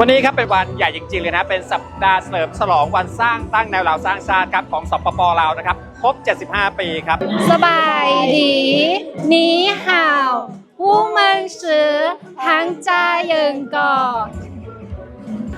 วันนี้ครับเป็นวันใหญ่จริงๆเลยนะ เป็นสัปดาห์เสริมฉลองวันสร้างตั้งแนวเราสร้างชาติครับของสปปลาวนะครับครบ 75 ปีครับ สบายดีนีห่าววู้เมืองเสือทั้งจาเยิงก่อ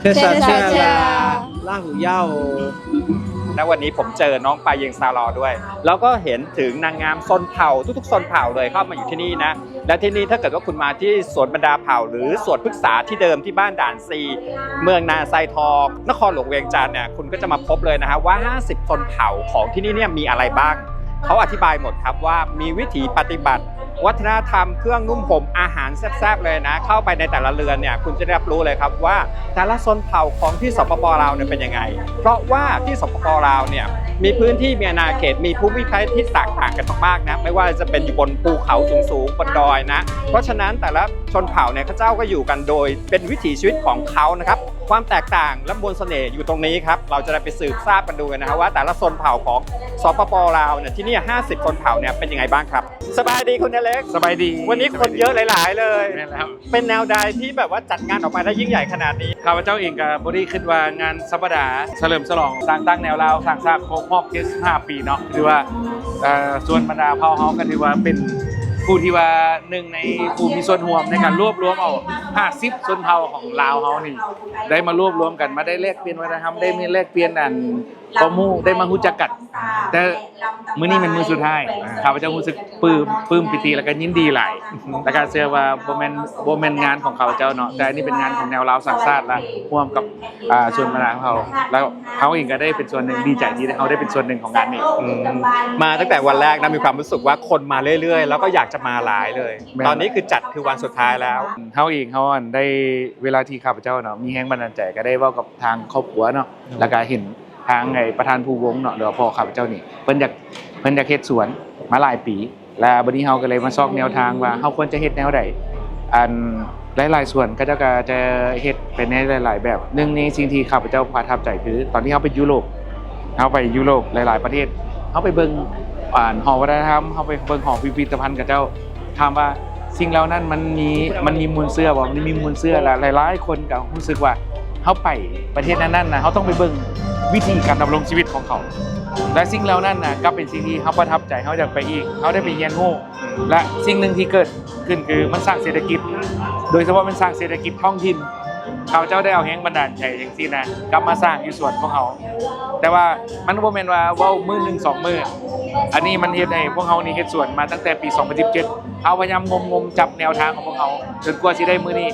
เชิญเชิญลาหูเย่า และวันนี้ผมเจอน้องปายเยงซาลอด้วย แล้วก็เห็นถึงนางงามซนเผ่าทุกๆซนเผ่าเลยเข้ามาอยู่ที่นี่นะ และที่นี่ถ้าเกิดว่าคุณมาที่สวนบรรดาเผ่า หรือสวนพฤกษาที่เดิมที่บ้านด่านซี เมืองนาไซทองนครหลวงเวียงจันทร์เนี่ยคุณก็จะมาพบเลยนะฮะว่า 50ซนเผ่าของที่นี่เนี่ยมีอะไรบ้าง เขาอธิบายหมดครับว่ามีวิถีปฏิบัติ วัฒนธรรมเครื่องนุ่มห่มอาหารแซ่บๆเลยนะ เข้าไปในแต่ละเรือนเนี่ยคุณจะได้รับรู้เลยครับว่าแต่ละชนเผ่าของที่สปปลาวเนี่ยเป็นยังไง เพราะว่าที่สปปลาวเนี่ยมีพื้นที่มีอาณาเขตมีภูมิทัศน์ที่แตกต่างกันมากๆนะไม่ว่าจะเป็นอยู่บนภูเขาสูงๆบนดอยนะ เพราะฉะนั้นแต่ละ ชนเผ่าเนี่ยเขาเจ้าก็อยู่กันโดย เป็นวิถีชีวิตของเขานะครับ ความแตกต่างและมนต์เสน่ห์อยู่ตรงนี้ครับ เราจะได้ไปสืบทราบกันดูกันนะครับว่าแต่ละชนเผ่าของสปปลาวเนี่ยที่นี่50ชนเผ่าเนี่ยเป็นยังไงบ้างครับ สบายดีคุณอเล็กสบายดีวันนี้คนเยอะหลาย ๆ เลย แม่นแล้วเป็นแนวใดที่แบบว่าจัดงานออกมาได้ยิ่งใหญ่ขนาดนี้ ข้าพเจ้าเองกับบริขึ้นว่างานสัปดาห์เฉลิมฉลองสร้างตั้งแนวเราวสร้างสร้างครบรอบ75 ปีเนาะถือว่าเอ่อส่วนบรรดาเผ่าเฮาก็ถือว่าเป็น ผู้ที่ว่าหนึ่งในผู้มีส่วนร่วมในการรวบรวมเอา 50ชนเผ่าของลาวเฮานี่ ได้มารวบรวมกันมาได้แลกเปลี่ยนวัฒนธรรมได้มีแลกเปลี่ยนอัน ข้อมูลได้มาฮู้จักกันแต่มื้อนี้เป็นมื้อสุดท้ายข้าพเจ้ารู้สึกปลื้มปลื้มปิติแล้วก็ยินดีหลายแล้วก็เชื่อว่าบ่แม่นบ่แม่นงานของข้าพเจ้าเนาะแต่อันนี่เป็นงานของแนวลาวสังชาติและร่วมกับอ่าส่วนบรรดาของเขาแล้วเขาเองก็ได้เป็นส่วนหนึ่งดีใจที่เขาได้เป็นส่วนหนึ่งของงานนี้อืมมาตั้งแต่วันแรกนะมีความรู้สึกว่าคนมาเรื่อยๆ แล้วก็อยากจะมาหลายเลยแม่นตอนนี้คือจัดคือวันสุดท้ายแล้วเขาเองเขาอันได้เวลาที่ข้าพเจ้าเนาะมีแรงบันดาลใจก็ได้เว้ากับทางครอบครัวเนาะแล้วก็เห็น ทางไอ้ประธานผู้วงเนาะหรือว่าพ่อข้าพเจ้านี่เพิ่นอยากเพิ่นอยากเฮ็ดสวนมาหลายปี แล้วบัดนี้เฮาก็เลยมาซอกแนวทางว่าเฮาควรจะเฮ็ดแนวใดอันหลายๆส่วนก็จ้าก็จะเฮ็ดเป็นในหลาย ๆ แบบหนึ่งในสิ่งที่ข้าพเจ้าประทับใจคือ ตอนที่เฮาไปยุโรปเฮาไปยุโรปหลาย ๆ ประเทศเฮาไปเบิ่งอ่านหอวัฒนธรรมเฮาไปเบิ่งหอพิพิธภัณฑ์กับเจ้าถามว่าสิ่งเหล่านั้นมันมีมันมีมูลเสื้อบ่มันมีมูลเสื้อและหลายๆคนก็รู้สึกว่าเขาไปประเทศนั้นๆนะเขาต้องไปเบิ่ง วิธีการดำรงชีวิตของเขา และสิ่งเหล่านั้นนะก็เป็นสิ่งที่เขาประทับใจเขาอยากไปอีกเขาได้ไปเรียนรู้และสิ่งหนึ่งที่เกิดขึ้นคือมันสร้างเศรษฐกิจ โดยเฉพาะมันสร้างเศรษฐกิจท้องถิ่นเขาเจ้าได้เอาแหงบันดาลใจอย่างที่นะกลับมาสร้างอยู่ส่วนของเขาแต่ว่ามันบ่แม่นว่าว้ามือหนึ่งสองมืออันนี้มันเฮ็ดให้พวกเขานี่เฮ็ดสวนมาตั้งแต่ปี 2017เขาพยายามงมงมจับแนวทางของพวกเขาจนกว่าสิได้มือนี้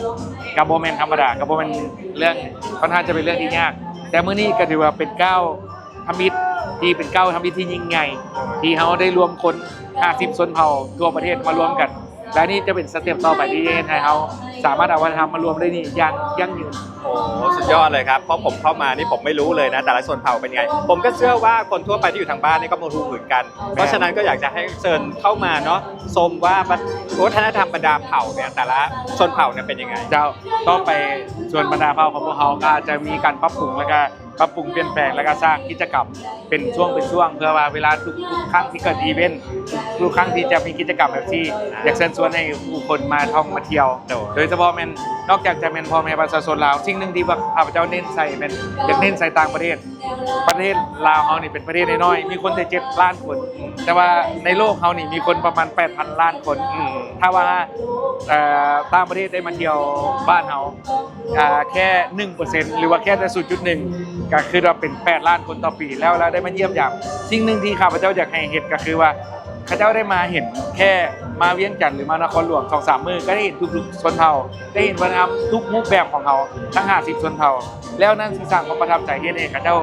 กับบ่แมนธรรมดากับบ่แมนเรื่องค่อนข้างจะเป็นเรื่องที่ยาก แต่เมื่อนี้ก็ถือว่าเป็นก้าวทำมิตรที่เป็นก้าวทำมิตรที่ยิ่งใหญ่ที่เขาได้รวมคน 50ชนเผ่าทั่วประเทศมารวมกัน และนี่จะเป็นสเต็ปต่อไปที่จะให้เขา สามารถเอาวัฒนธรรมมารวมได้นี่อย่างยั่งยืน โอ้โหสุดยอดเลยครับ เพราะผมเข้ามานี่ผมไม่รู้เลยนะ แต่ละชนเผ่าเป็นไง ผมก็เชื่อว่าคนทั่วไปที่อยู่ทางบ้านนี่ก็มารู้เหมือนกัน เพราะฉะนั้นก็อยากจะให้เชิญเข้ามาเนาะชมว่าวัฒนธรรมบรรดาเผ่าเนี่ยแต่ละชนเผ่าเนี่ยเป็นยังไง เจ้าก็ไปส่วนบรรดาเผ่าของพวกเขาก็อาจจะมีการปรับปรุงแล้วก็ ปรับปรุงเปลี่ยนแปลงแล้วก็สร้างกิจกรรมเป็นช่วงเป็นช่วง เพื่อว่าเวลาทุกทุกครั้งที่เกิดอีเวนต์ทุกครั้งที่จะมีกิจกรรมแบบที่อยากเชิญชวนให้ผู้คนมาท่องมาเที่ยว โดยเฉพาะแมนนอกจากจะเป็นพ่อแม่ประชาชนลาวสิ่งหนึ่งที่ข้าพเจ้าเน้นใส่เป็นอยากเน้นใส่ต่างประเทศ ประเทศลาวเฮานี่เป็นประเทศน้อยๆมีคนแต่เจ็ดล้านคน แต่ว่าในโลกเฮานี่มีคนประมาณ 8,000 ล้านคนถ้าว่าต่างประเทศได้มาเที่ยวบ้านเฮาอ่าแค่ 1%หรือว่าแค่แต่0.1ก็คือเราเป็น8ล้านคนต่อปีแล้วแล้วได้มาเยี่ยมยามสิ่งหนึ่งที่ข้าพเจ้าอยากให้เห็นก็คือว่าข้าเจ้าได้มาเห็นแค่มาเวียงจันทร์หรือมานครหลวงสองสามมือก็ได้เห็นทุกๆชนเผ่าได้เห็นวัฒนธรรมทุกรูปแบบของเขาทั้ง 50ชนเผ่าแล้วนั่นสิสร้างความประทับใจเฮ็ดให้ข้าเจ้า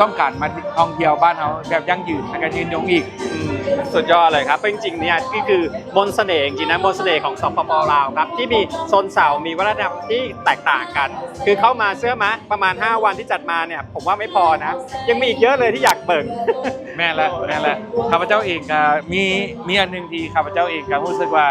ต้องการมาท่องเที่ยวบ้านเฮาแบบยั่งยืนและก็ยืนยงอีกอืมสุดยอดเลยครับจริงๆเนี่ยนี่คือมนต์เสน่ห์จริงๆนะมนต์เสน่ห์ของสปปลาวครับที่มีโซนเสามีวัฒนธรรมที่แตกต่างกัน คือเข้ามาเชื่อมะประมาณ 5 วันที่จัดมาเนี่ยผมว่าไม่พอนะ ยังมีอีกเยอะเลยที่อยากเบิ่ง แม่นและแม่นและข้าพเจ้าเองก็มีมีอันหนึ่งที่ข้าพเจ้าเองก็รู้สึกว่า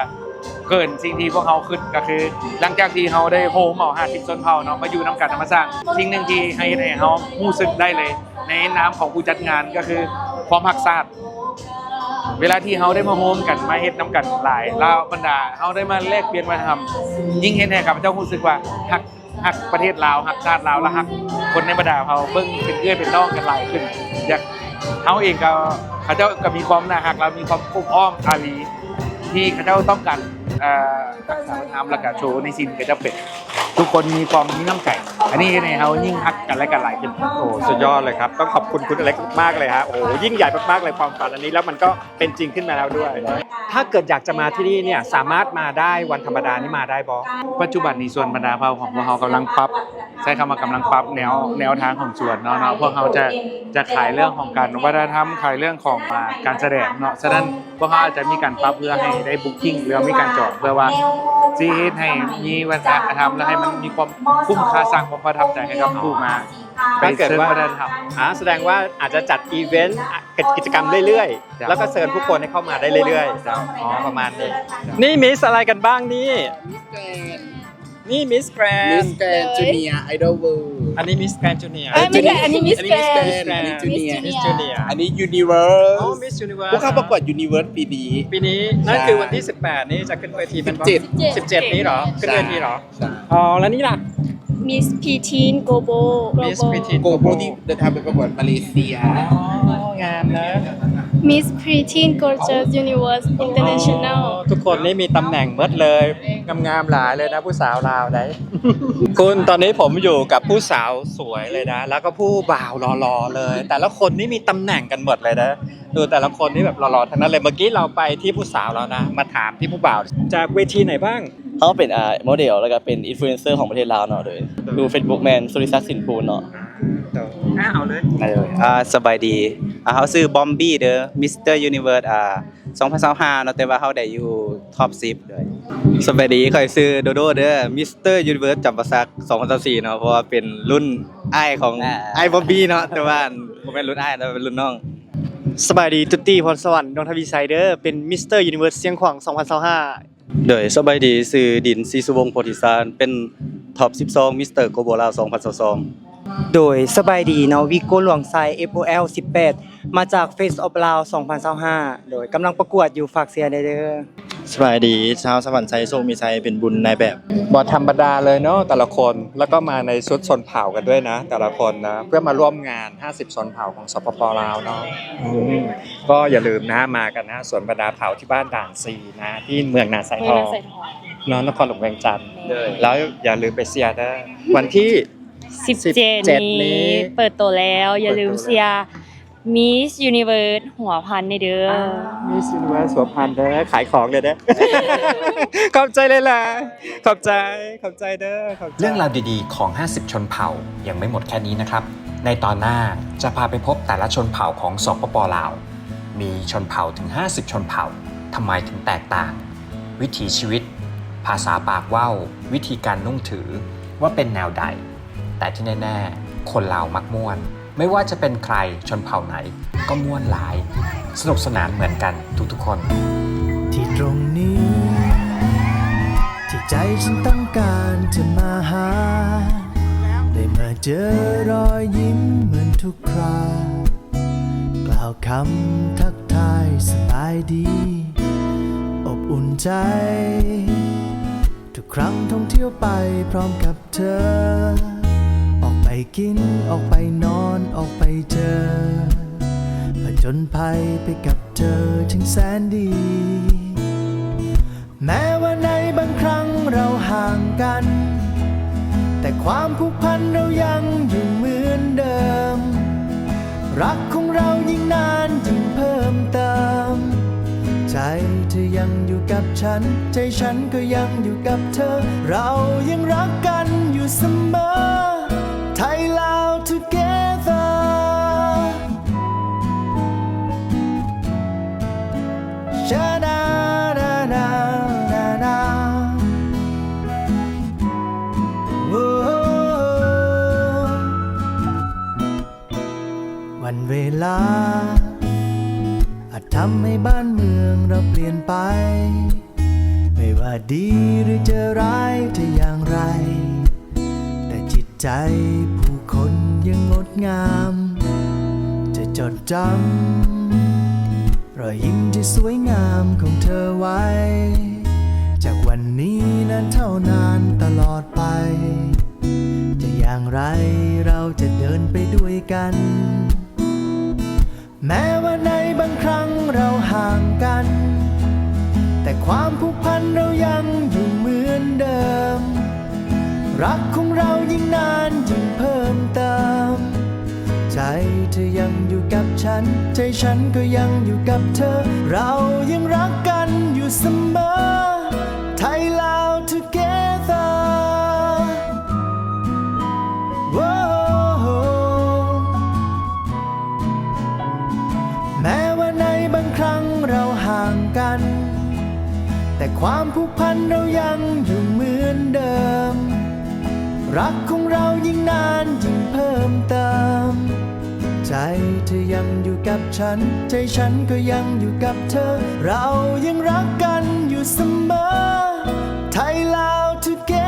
เกินสิ่งที่พวกเขาขึ้นก็คือ หลังจากที่เขาได้โฮมเอา50ชนเผ่าเนาะมาอยู่น้ำกันมาสร้างสิ่งหนึ่งที่ให้ให้เขารู้สึกได้เลย ในน้ำของผู้จัดงานก็คือความหักษาดเวลาที่เขาได้มาโฮมกันมาเฮ็ดน้ำกันหลายแล้วบรรดาเขาได้มาแลกเปลี่ยนมาทำยิ่งเห็นให้ข้าพเจ้ารู้สึกว่าหักหักประเทศลาวหักชาติลาวแล้วหักคนในบรรดาเขาเบิ่งเป็นเอื้อเป็นน้องกันหลายขึ้น อยากเขาเองก็เขาเจ้าก็มีความน่าหักแล้วมีความอุ้มอ้อมอารีที่เขาเจ้าต้องการ อ่อรักษาวัฒนธรรมและก็โชว์ในสิ่งที่เขาเจ้าเป็น ทุกคนมีความมีน้ำใจอันนี้ในเขายิ่งฮักกันและกันหลายขึ้น โอ้สุดยอดเลยครับ ต้องขอบคุณคุณอเล็กมากเลยฮะโอ้โหยิ่งใหญ่มากๆเลยความฝันอันนี้แล้วมันก็เป็นจริงขึ้นมาแล้วด้วย ถ้าเกิดอยากจะมาที่นี่เนี่ยสามารถมาได้วันธรรมดานี่มาได้บอปัจจุบันนี้ส่วนบรรดาเผ่าของพวกเขากำลังปรับ ใช้คำว่ากำลังปรับแนวแนวทางของส่วนเนาะเนาะพวกเขาจะจะขายเรื่องของการวัฒนธรรมขายเรื่องของอ่าการแสดงเนาะฉะนั้นพว กเขาอาจจะมีการปรับเพื่อให้ได้บุ๊กิ้งหรือว่ามีการจองเพื่อว่าซีเฮ็ดให้มีวัฒนธรรมและให้มันมีความคุ้มค่าสร้างความประทับใจให้กับผู้มาไปถ้าเกิดเสริมว่าวัฒนธรรมอ่าแสดงว่าอาจจะจัดอีเวนต์อะกิจกรรมเรื่อยจ้ะๆแล้วก็เชิญผู้คนให้เข้ามาได้เรื่อยๆอ๋อประมาณนี้ นี่มิสอะไรกันบ้างนี่ นี่มิสแกรมินสแกรนจูเนียไอดอลเวิลด์ อันนี้มิสแกรนจูเนียเอ้ยไม่ใช่อันนี้มิสอันแกนี้รมิสแกรนนอันนี้จูเนียมิสจูเนียอันนี้ยูนิเวิร์โอ้สมิสยูนิเวิร์ผู้เข้าประกวดยูนิเวิร์สปีนี้ ปีนี้นั่นคือวันที่ 18 นี้จะขึ้นเวทีเป็น17 17 นี้เหรอ ขึ้นเวทีเหรอ ใช่อ๋อ แล้วนี่ล่ะ มิสพีทีนโกโบมิสพิธีโกโบที่เดินทางไปประกวดมาเลเซียงามนะ มิสพรีทีนโกเจอร์ยูนิเวอร์สอินเตอร์เนชั่นแนลทุกคนนี่มีตำแหน่งเบิดเลย งามๆหลายเลยนะผู้สาวลาวได้คุณตอนนี้ผมอยู่กับผู้สาวสวยเลยนะ แล้วก็ผู้บ่าวรอๆเลย แต่ละคนนี่มีตำแหน่งกันหมดเลยนะ ดูแต่ละคนนี่แบบรอๆทั้งนั้นเลย เมื่อกี้เราไปที่ผู้สาวแล้วนะ มาถามที่ผู้บ่าว จากเวทีไหนบ้าง เขาเป็นอ่าโมเดลแล้วก็เป็นอินฟลูเอนเซอร์ของประเทศลาวเนาะโดยดู Facebook แมนสุริศักดิ์สินปูนเนาะ อ่าเอาเลย ได้เลยอ่าสบายดี อ่าเขาซื้อบอมบี้เด้อมิสเตอร์ยูนิเวิร์สอ่า2025เนาะแต่ว่าเขาได้อยู่ท็อป10ด้วยสบายดีข่อยซื้อโดโดเด้อมิสเตอร์ยูนิเวิร์สจำปาสัก2024เนาะเพราะว่าเป็นรุ่นอ้ายของอ้ายบอมบี้เนาะแต่ว่าบ่แม่นรุ่นอ้ายแต่ว่าเป็นรุ่นน้องสบายดีตุตตี้พรสวรรค์ดวงทวีไซเดอร์เป็นมิสเตอร์ยูนิเวิร์สเสียงขวาง2025โดยสบายดีซื้อดินซีสุวงศ์โพธิสารเป็นท็อป12มิสเตอร์โกโบลาว2022 โดยสบายดีเนาะวิโกหลวงไซ FOL 18 มาจาก Face of Lao 2025 โดยกำลังประกวดอยู่ฝากเสียได้เด้อสบายดีชาวสวรรค์ไซโซมีไซเป็นบุญในแบบบอธรรมดาเลยเนาะแต่ละคนแล้วก็มาในชุดชนเผ่ากันด้วยนะ แต่ละคนนะเพื่อมาร่วมงาน 50ชนเผ่าของสปปลาวเนาะอืมก็อย่าลืมนะมากันนะสวนบรรดาเผ่าที่บ้านด่านซีนะ ที่เมืองนาไซทองเนาะนครหลวงเวียงจันทร์แล้วอย่าลืมไปเชียร์นะวันที่ 17 17นี้ เปิดตัวแล้ว อย่าลืมเชียร์มิสยูนิเวิร์สหัวพันในเด้ออมีสินว่าสวมพันธ์เด้อขายของเลยเด้อขอบใจเลยล่ะ ขอบใจ ขอบใจเด้อขอบใจ เรื่องราวดีๆ ของ 50 ชนเผ่ายังไม่หมดแค่นี้นะครับ ในตอนหน้าจะพาไปพบแต่ละชนเผ่าของสปปลาว มีชนเผ่าถึง 50 ชนเผ่าทำไมถึงแตกต่าง วิถีชีวิต ภาษาปากว่าววิธีการนุ่งถือว่าเป็นแนวใด แต่ที่แน่ๆ คนลาวมักม่วน ไม่ว่าจะเป็นใครชนเผ่าไหน ก็ม่วนหลาย สนุกสนานเหมือนกันทุกๆคน ที่ตรงนี้ ที่ใจฉันต้องการจะมาหา ได้มาเจอรอยยิ้มเหมือนทุกครากล่าวคำทักทายสบายดี อบอุ่นใจทุกครั้งท่องเที่ยวไปพร้อมกับเธอ ไปกินออกไปนอนออกไปเจอผจญภัยไปกับเธอถึงแสนดี แม้ว่าในบางครั้งเราห่างกัน แต่ความผูกพันเรายังอยู่เหมือนเดิม รักของเรายิ่งนานยิ่งเพิ่มเติม ใจเธอยังอยู่กับฉัน ใจฉันก็ยังอยู่กับเธอ เรายังรักกันอยู่เสมอ ลา อาจทำให้บ้านเมืองเราเปลี่ยนไป ไม่ว่าดีหรือจะร้ายจะอย่างไร แต่จิตใจผู้คนยังงดงาม จะจดจำรอยยิ้มที่สวยงามของเธอไว้ จากวันนี้นั้นเท่านานตลอดไป จะอย่างไรเราจะเดินไปด้วยกัน แม้ว่าในบางครั้งเราห่างกัน แต่ความผูกพันเรายังอยู่เหมือนเดิม รักของเรายิ่งนานยิ่งเพิ่มเติม ใจเธอยังอยู่กับฉัน ใจฉันก็ยังอยู่กับเธอ เรายังรักกันอยู่เสมอ ไทยลาว together แต่ความผูกพันเรายังอยู่เหมือนเดิม รักของเรายิ่งนานยิ่งเพิ่มเติม ใจเธอยังอยู่กับฉัน ใจฉันก็ยังอยู่กับเธอ เรายังรักกันอยู่เสมอไทยลาว together